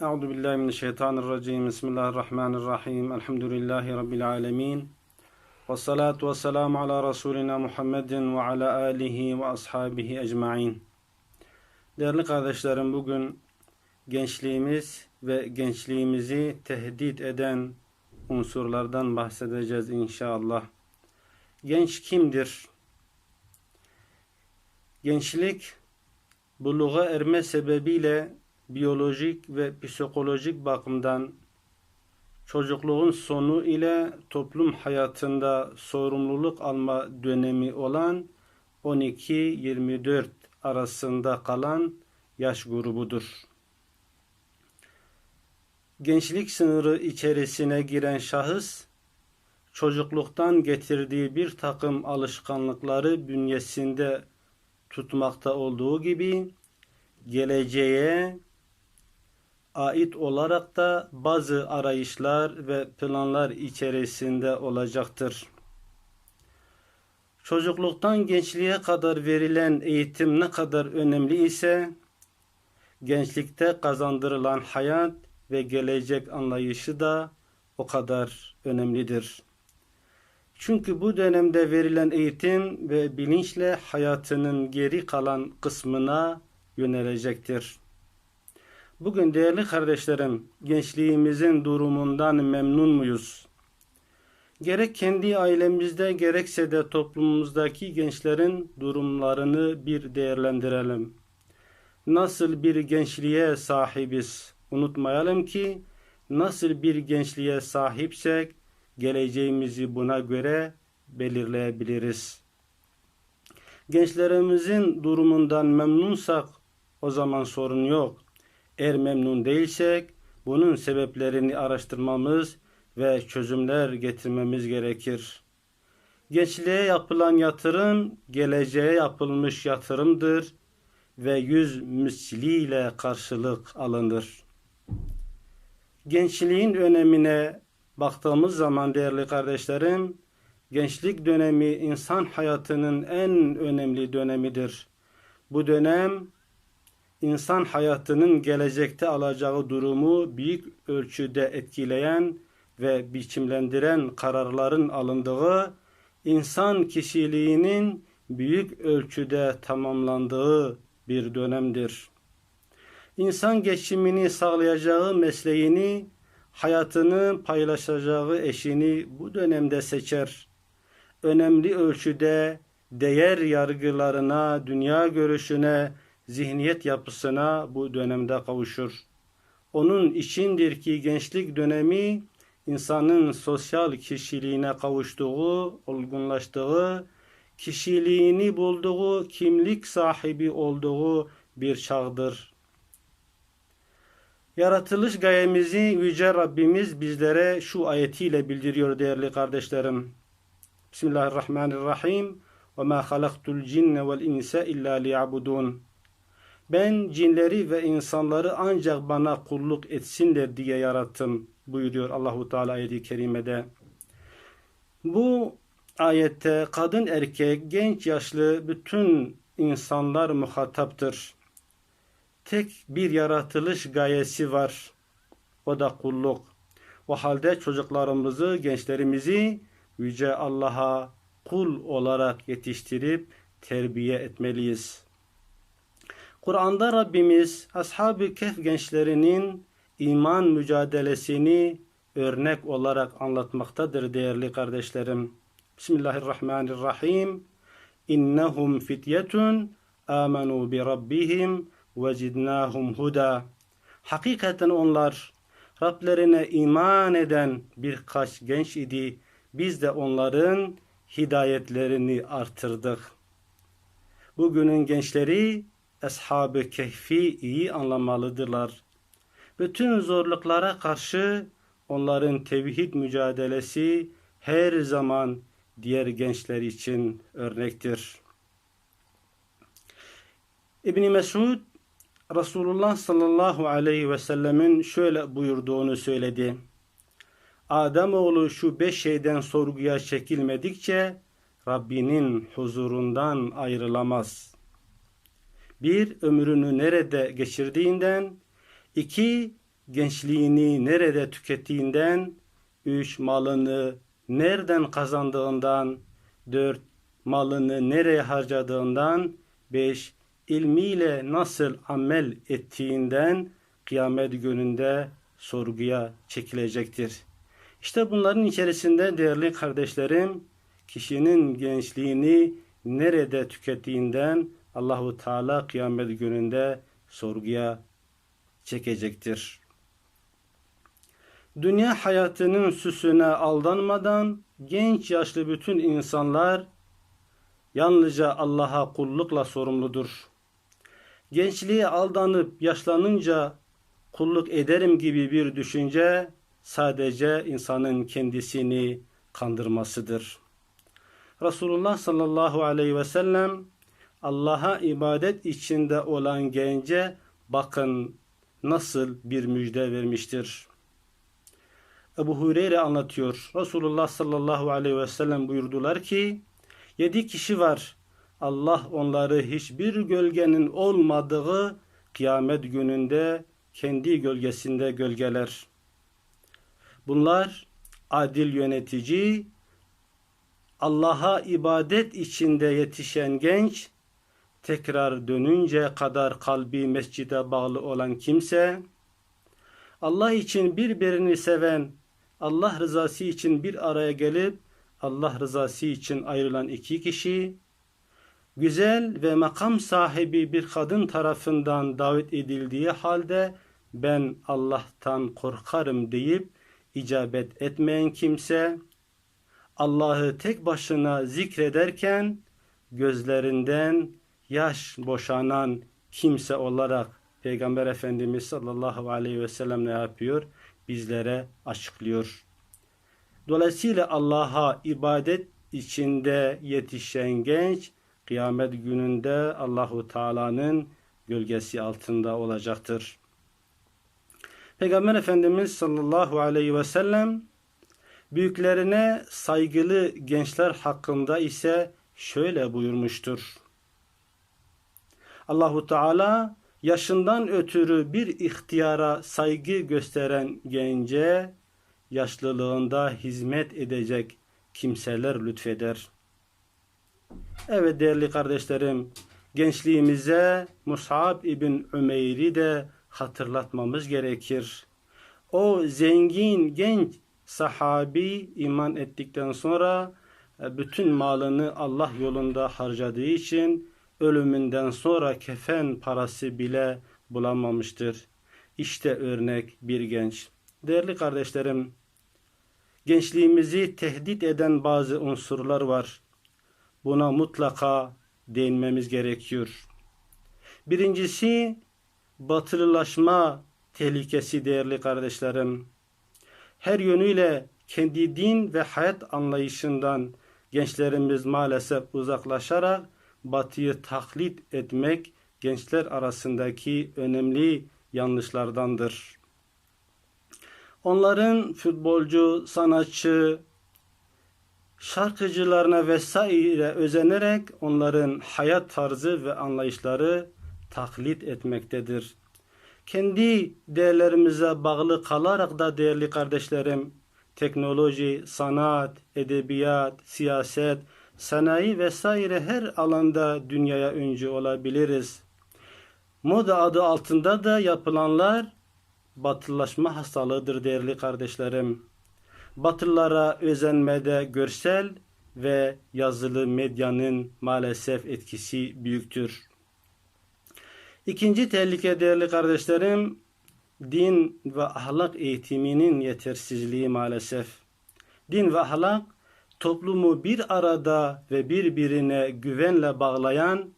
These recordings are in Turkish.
Euzu billahi mineşşeytanirracim. Bismillahirrahmanirrahim. Elhamdülillahi rabbil alamin. Ve salatu ve selamu ala Resulina Muhammedin ve ala alihi ve ashabihi ecmaîn. Değerli kardeşlerim, bugün gençliğimiz ve gençliğimizi tehdit eden unsurlardan bahsedeceğiz inşallah. Genç kimdir? Gençlik buluğa erme sebebiyle biyolojik ve psikolojik bakımdan çocukluğun sonu ile toplum hayatında sorumluluk alma dönemi olan 12-24 arasında kalan yaş grubudur. Gençlik sınırı içerisine giren şahıs çocukluktan getirdiği bir takım alışkanlıkları bünyesinde tutmakta olduğu gibi geleceğe ait olarak da bazı arayışlar ve planlar içerisinde olacaktır. Çocukluktan gençliğe kadar verilen eğitim ne kadar önemli ise gençlikte kazandırılan hayat ve gelecek anlayışı da o kadar önemlidir. Çünkü bu dönemde verilen eğitim ve bilinçle hayatının geri kalan kısmına yönelecektir. Bugün değerli kardeşlerim, gençliğimizin durumundan memnun muyuz? Gerek kendi ailemizde gerekse de toplumumuzdaki gençlerin durumlarını bir değerlendirelim. Nasıl bir gençliğe sahibiz? Unutmayalım ki nasıl bir gençliğe sahipsek geleceğimizi buna göre belirleyebiliriz. Gençlerimizin durumundan memnunsak o zaman sorun yok. Eğer memnun değilsek bunun sebeplerini araştırmamız ve çözümler getirmemiz gerekir. Gençliğe yapılan yatırım geleceğe yapılmış yatırımdır ve yüz misliyle karşılık alınır. Gençliğin önemine baktığımız zaman değerli kardeşlerim, gençlik dönemi insan hayatının en önemli dönemidir. Bu dönem insan hayatının gelecekte alacağı durumu büyük ölçüde etkileyen ve biçimlendiren kararların alındığı, insan kişiliğinin büyük ölçüde tamamlandığı bir dönemdir. İnsan geçimini sağlayacağı mesleğini, hayatını paylaşacağı eşini bu dönemde seçer. Önemli ölçüde değer yargılarına, dünya görüşüne, zihniyet yapısına bu dönemde kavuşur. Onun içindir ki gençlik dönemi insanın sosyal kişiliğine kavuştuğu, olgunlaştığı, kişiliğini bulduğu, kimlik sahibi olduğu bir çağdır. Yaratılış gayemizi Yüce Rabbimiz bizlere şu ayetiyle bildiriyor değerli kardeşlerim. Bismillahirrahmanirrahim. وَمَا خَلَقْتُ الْجِنَّ وَالْاِنْسَ اِلَّا لِيَعْبُدُونَ ben cinleri ve insanları ancak bana kulluk etsinler diye yarattım buyuruyor Allahu Teala ayeti kerimede. Bu ayette kadın erkek genç yaşlı bütün insanlar muhataptır. Tek bir yaratılış gayesi var. O da kulluk. O halde çocuklarımızı, gençlerimizi Yüce Allah'a kul olarak yetiştirip terbiye etmeliyiz. Kur'an'da Rabbimiz Ashab-ı Kehf gençlerinin iman mücadelesini örnek olarak anlatmaktadır değerli kardeşlerim. Bismillahirrahmanirrahim. İnnehum fityetun amenu bi rabbihim ve zidnahum huda. Hakikaten onlar Rablerine iman eden birkaç genç idi. Biz de onların hidayetlerini artırdık. Bugünün gençleri Ashab-ı Kehf'i iyi anlamalıdırlar. Bütün zorluklara karşı onların tevhid mücadelesi her zaman diğer gençler için örnektir. İbn Mesud Resulullah sallallahu aleyhi ve sellemin şöyle buyurduğunu söyledi. Ademoğlu şu beş şeyden sorguya çekilmedikçe Rabbinin huzurundan ayrılamaz. Bir, ömrünü nerede geçirdiğinden, iki, gençliğini nerede tükettiğinden, 3 malını nereden kazandığından, 4 malını nereye harcadığından, 5 ilmiyle nasıl amel ettiğinden kıyamet gününde sorguya çekilecektir. İşte bunların içerisinde değerli kardeşlerim, kişinin gençliğini nerede tükettiğinden Allahu Teala kıyamet gününde sorguya çekecektir. Dünya hayatının süsüne aldanmadan genç yaşlı bütün insanlar yalnızca Allah'a kullukla sorumludur. Gençliğe aldanıp yaşlanınca kulluk ederim gibi bir düşünce sadece insanın kendisini kandırmasıdır. Resulullah sallallahu aleyhi ve sellem Allah'a ibadet içinde olan gence bakın nasıl bir müjde vermiştir. Ebu Hureyre anlatıyor. Resulullah sallallahu aleyhi ve sellem buyurdular ki yedi kişi var. Allah onları hiçbir gölgenin olmadığı kıyamet gününde kendi gölgesinde gölgeler. Bunlar adil yönetici, Allah'a ibadet içinde yetişen genç, tekrar dönünce kadar kalbi mescide bağlı olan kimse, Allah için birbirini seven, Allah rızası için bir araya gelip Allah rızası için ayrılan iki kişi, güzel ve makam sahibi bir kadın tarafından davet edildiği halde ben Allah'tan korkarım deyip icabet etmeyen kimse, Allah'ı tek başına zikrederken gözlerinden yaş boşanan kimse olarak Peygamber Efendimiz sallallahu aleyhi ve sellem ne yapıyor? Bizlere açıklıyor. Dolayısıyla Allah'a ibadet içinde yetişen genç kıyamet gününde Allahu Teala'nın gölgesi altında olacaktır. Peygamber Efendimiz sallallahu aleyhi ve sellem büyüklerine saygılı gençler hakkında ise şöyle buyurmuştur. Allahu Teala yaşından ötürü bir ihtiyara saygı gösteren gence yaşlılığında hizmet edecek kimseler lütfeder. Evet değerli kardeşlerim, gençliğimize Mus'ab ibn Ümeyr'i de hatırlatmamız gerekir. O zengin genç sahabi iman ettikten sonra e, bütün malını Allah yolunda harcadığı için ölümünden sonra kefen parası bile bulamamıştır. İşte örnek bir genç. Değerli kardeşlerim, gençliğimizi tehdit eden bazı unsurlar var. Buna mutlaka değinmemiz gerekiyor. Birincisi batılılaşma tehlikesi değerli kardeşlerim. Her yönüyle kendi din ve hayat anlayışından gençlerimiz maalesef uzaklaşarak batıyı taklit etmek gençler arasındaki önemli yanlışlardandır. Onların futbolcu, sanatçı, şarkıcılarına vesaire özenerek onların hayat tarzı ve anlayışları taklit etmektedir. Kendi değerlerimize bağlı kalarak da değerli kardeşlerim, teknoloji, sanat, edebiyat, siyaset, sanayi vesaire her alanda dünyaya öncü olabiliriz. Moda adı altında da yapılanlar batılılaşma hastalığıdır değerli kardeşlerim. Batılılara özenmede görsel ve yazılı medyanın maalesef etkisi büyüktür. İkinci tehlike değerli kardeşlerim, din ve ahlak eğitiminin yetersizliği maalesef. Din ve ahlak toplumu bir arada ve birbirine güvenle bağlayan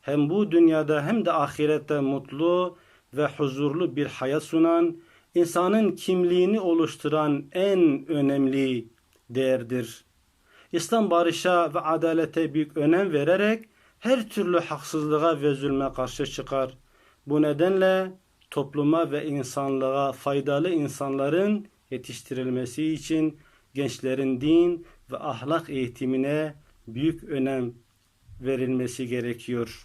hem bu dünyada hem de ahirette mutlu ve huzurlu bir hayat sunan, insanın kimliğini oluşturan en önemli değerdir. İslam barışa ve adalete büyük önem vererek her türlü haksızlığa ve zulme karşı çıkar. Bu nedenle topluma ve insanlığa faydalı insanların yetiştirilmesi için gençlerin din ve ahlak eğitimine büyük önem verilmesi gerekiyor.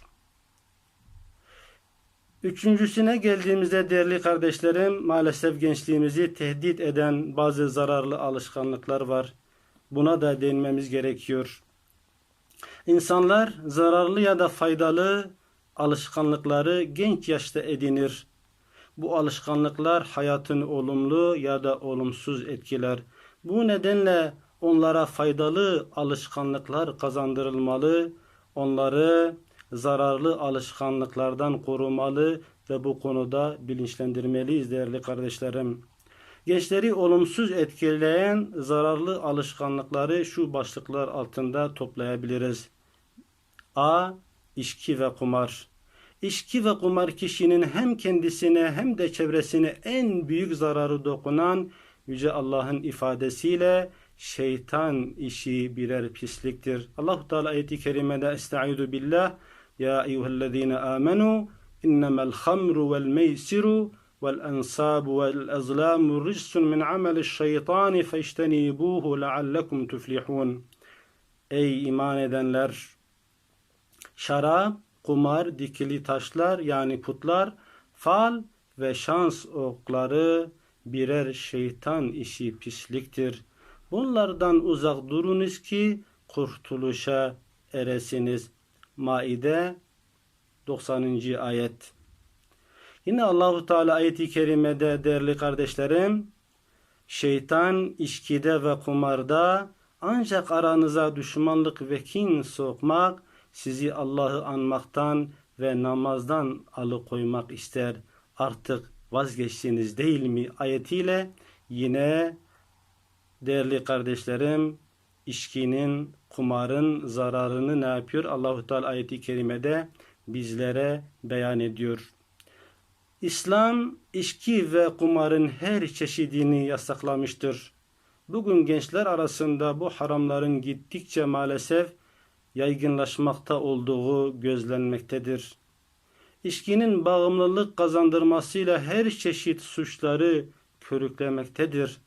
Üçüncüsüne geldiğimizde değerli kardeşlerim maalesef gençliğimizi tehdit eden bazı zararlı alışkanlıklar var. Buna da değinmemiz gerekiyor. İnsanlar zararlı ya da faydalı alışkanlıkları genç yaşta edinir. Bu alışkanlıklar hayatını olumlu ya da olumsuz etkiler. Bu nedenle onlara faydalı alışkanlıklar kazandırılmalı, onları zararlı alışkanlıklardan korumalı ve bu konuda bilinçlendirmeliyiz değerli kardeşlerim. Gençleri olumsuz etkileyen zararlı alışkanlıkları şu başlıklar altında toplayabiliriz. A. İçki ve kumar. İçki ve kumar kişinin hem kendisine hem de çevresine en büyük zararı dokunan Yüce Allah'ın ifadesiyle şeytan işi birer pisliktir. Allah Teala ayeti kerimede Estaizu billah Ya eyyühellezine amenu innemel hamru vel meysiru vel ensabu vel azlamu ricsun min ameli şeytani feştenibuhu leallekum tuflihun. Ey iman edenler! Şarap, kumar, dikili taşlar yani putlar, fal ve şans okları birer şeytan işi pisliktir. Bunlardan uzak durunuz ki kurtuluşa eresiniz. Maide 90. ayet. Yine Allahu Teala ayeti kerimede değerli kardeşlerim, şeytan içkide ve kumarda ancak aranıza düşmanlık ve kin sokmak, sizi Allah'ı anmaktan ve namazdan alıkoymak ister. Artık vazgeçtiniz değil mi? Ayetiyle yine değerli kardeşlerim içkinin, kumarın zararını ne yapıyor? Allahu Teala ayeti kerimede bizlere beyan ediyor. İslam içki ve kumarın her çeşidini yasaklamıştır. Bugün gençler arasında bu haramların gittikçe maalesef yaygınlaşmakta olduğu gözlenmektedir. İçkinin bağımlılık kazandırmasıyla her çeşit suçları körüklemektedir.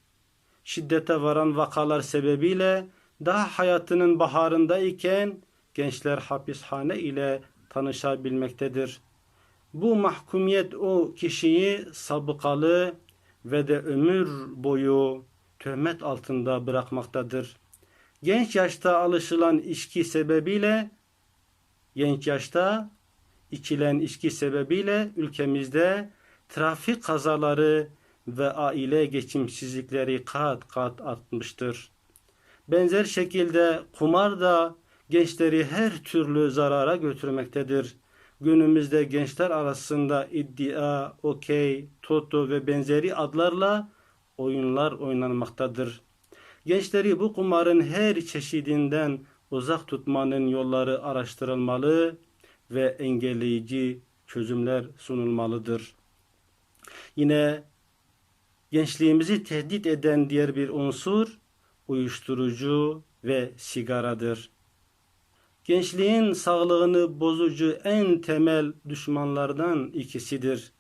Şiddete varan vakalar sebebiyle daha hayatının baharındayken gençler hapishane ile tanışabilmektedir. Bu mahkumiyet o kişiyi sabıkalı ve de ömür boyu töhmet altında bırakmaktadır. Genç yaşta alışılan içki sebebiyle genç yaşta içilen içki sebebiyle ülkemizde trafik kazaları ve aile geçimsizlikleri kat kat artmıştır. Benzer şekilde kumar da gençleri her türlü zarara götürmektedir. Günümüzde gençler arasında iddia, okey, toto ve benzeri adlarla oyunlar oynanmaktadır. Gençleri bu kumarın her çeşidinden uzak tutmanın yolları araştırılmalı ve engelleyici çözümler sunulmalıdır. Yine gençliğimizi tehdit eden diğer bir unsur uyuşturucu ve sigaradır. Gençliğin sağlığını bozucu en temel düşmanlardan ikisidir.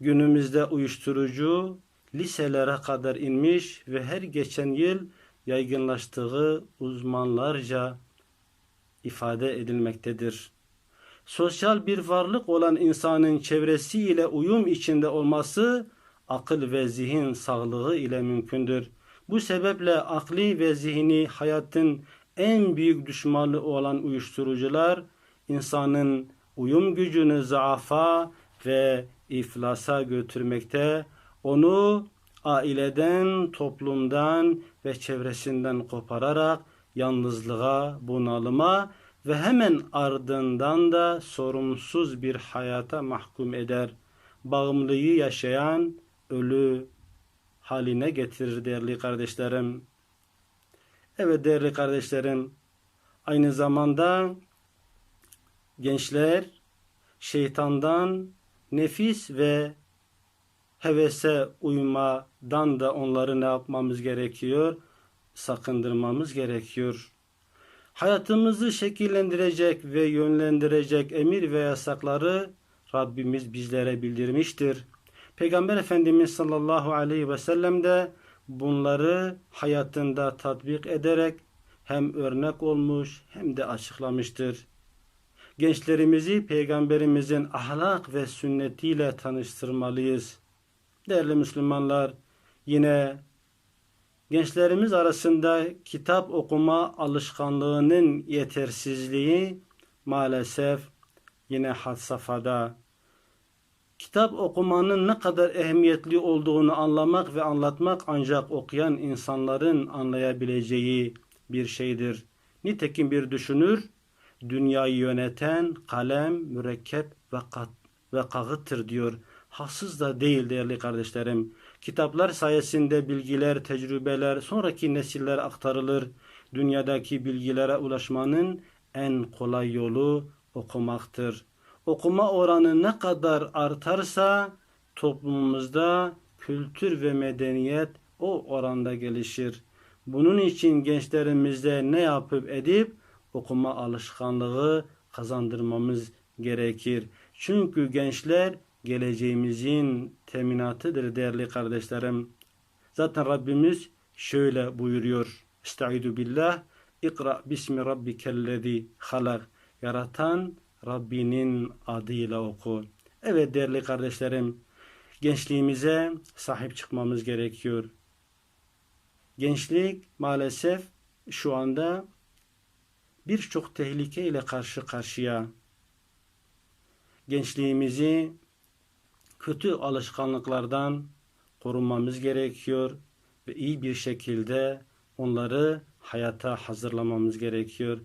Günümüzde uyuşturucu liselere kadar inmiş ve her geçen yıl yaygınlaştığı uzmanlarca ifade edilmektedir. Sosyal bir varlık olan insanın çevresiyle uyum içinde olması akıl ve zihin sağlığı ile mümkündür. Bu sebeple akli ve zihni hayatın en büyük düşmanı olan uyuşturucular insanın uyum gücünü zaafa ve iflasa götürmekte, onu aileden, toplumdan ve çevresinden kopararak yalnızlığa, bunalıma ve hemen ardından da sorumsuz bir hayata mahkum eder. Bağımlılığı yaşayan ölü haline getirir değerli kardeşlerim. Evet değerli kardeşlerim, aynı zamanda gençler şeytandan, nefis ve hevese uymadan da onları ne yapmamız gerekiyor? Sakındırmamız gerekiyor. Hayatımızı şekillendirecek ve yönlendirecek emir ve yasakları Rabbimiz bizlere bildirmiştir. Peygamber Efendimiz sallallahu aleyhi ve sellem de bunları hayatında tatbik ederek hem örnek olmuş hem de açıklamıştır. Gençlerimizi peygamberimizin ahlak ve sünnetiyle tanıştırmalıyız. Değerli Müslümanlar, yine gençlerimiz arasında kitap okuma alışkanlığının yetersizliği maalesef yine had safhada. Kitap okumanın ne kadar ehemmiyetli olduğunu anlamak ve anlatmak ancak okuyan insanların anlayabileceği bir şeydir. Nitekim bir düşünür, dünyayı yöneten kalem, mürekkep ve, kat, ve kağıttır diyor. Haksız da değil değerli kardeşlerim. Kitaplar sayesinde bilgiler, tecrübeler sonraki nesillere aktarılır. Dünyadaki bilgilere ulaşmanın en kolay yolu okumaktır. Okuma oranı ne kadar artarsa toplumumuzda kültür ve medeniyet o oranda gelişir. Bunun için gençlerimizde ne yapıp edip okuma alışkanlığı kazandırmamız gerekir. Çünkü gençler geleceğimizin teminatıdır değerli kardeşlerim. Zaten Rabbimiz şöyle buyuruyor. Estaizu billah. İkra bismi rabbikellezi halak. Yaratan Rabbinin adıyla oku. Evet değerli kardeşlerim, gençliğimize sahip çıkmamız gerekiyor. Gençlik maalesef şu anda birçok tehlike ile karşı karşıya. Gençliğimizi kötü alışkanlıklardan korunmamız gerekiyor ve iyi bir şekilde onları hayata hazırlamamız gerekiyor.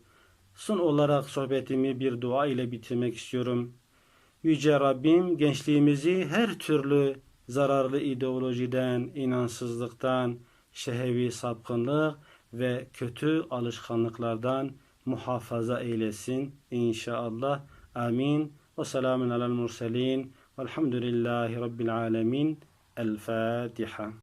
Son olarak sohbetimi bir dua ile bitirmek istiyorum. Yüce Rabbim gençliğimizi her türlü zararlı ideolojiden, inansızlıktan, şehevi sapkınlık ve kötü alışkanlıklardan muhafaza eylesin inşallah. Amin. Ve selamun alel murselin. Velhamdülillahi Rabbil alemin. El Fatiha.